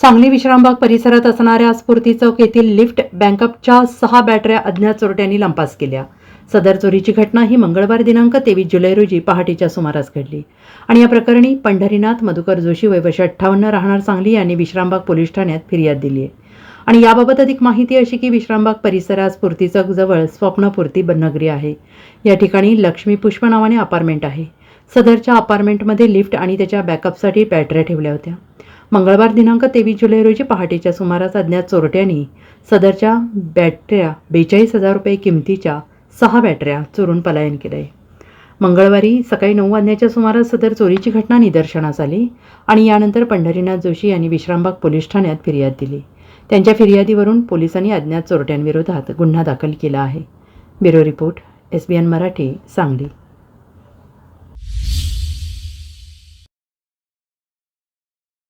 सांगली विश्रामबाग परिसरात असणाऱ्या स्फूर्ती चौक येथील लिफ्ट बँकअपच्या सहा बॅटऱ्या अज्ञात चोरट्यांनी लंपास केल्या. सदर चोरीची घटना ही मंगळवार दिनांक तेवीस जुलै रोजी पहाटेच्या सुमारास घडली. आणि या प्रकरणी पंढरीनाथ मधुकर जोशी वय अठ्ठावन्न राहणार सांगली यांनी विश्रामबाग पोलीस ठाण्यात फिर्याद दिली आहे. आणि याबाबत अधिक माहिती अशी की विश्रामबाग परिसरात स्फूर्ती चौक जवळ स्वप्नपूर्ती बनगरी आहे. या ठिकाणी लक्ष्मी पुष्प नावाने अपार्टमेंट आहे. सदरच्या अपार्टमेंटमध्ये लिफ्ट आणि त्याच्या बॅकअपसाठी बॅटऱ्या ठेवल्या होत्या. मंगळवार दिनांक तेवीस जुलै रोजी पहाटेच्या सुमारास अज्ञात चोरट्यांनी सदरच्या बॅटऱ्या बेचाळीस हजार रुपये किमतीच्या सहा बॅटऱ्या चोरून पलायन केलं आहे मंगळवारी सकाळी नऊ वाजण्याच्या सुमारास सदर चोरीची घटना निदर्शनास आली आणि यानंतर पंढरीनाथ जोशी यांनी विश्रामबाग पोलीस ठाण्यात फिर्याद दिली. त्यांच्या फिर्यादीवरून पोलिसांनी अज्ञात चोरट्यांविरोधात गुन्हा दाखल केला आहे. Bureau report S B N Marathi Sangli.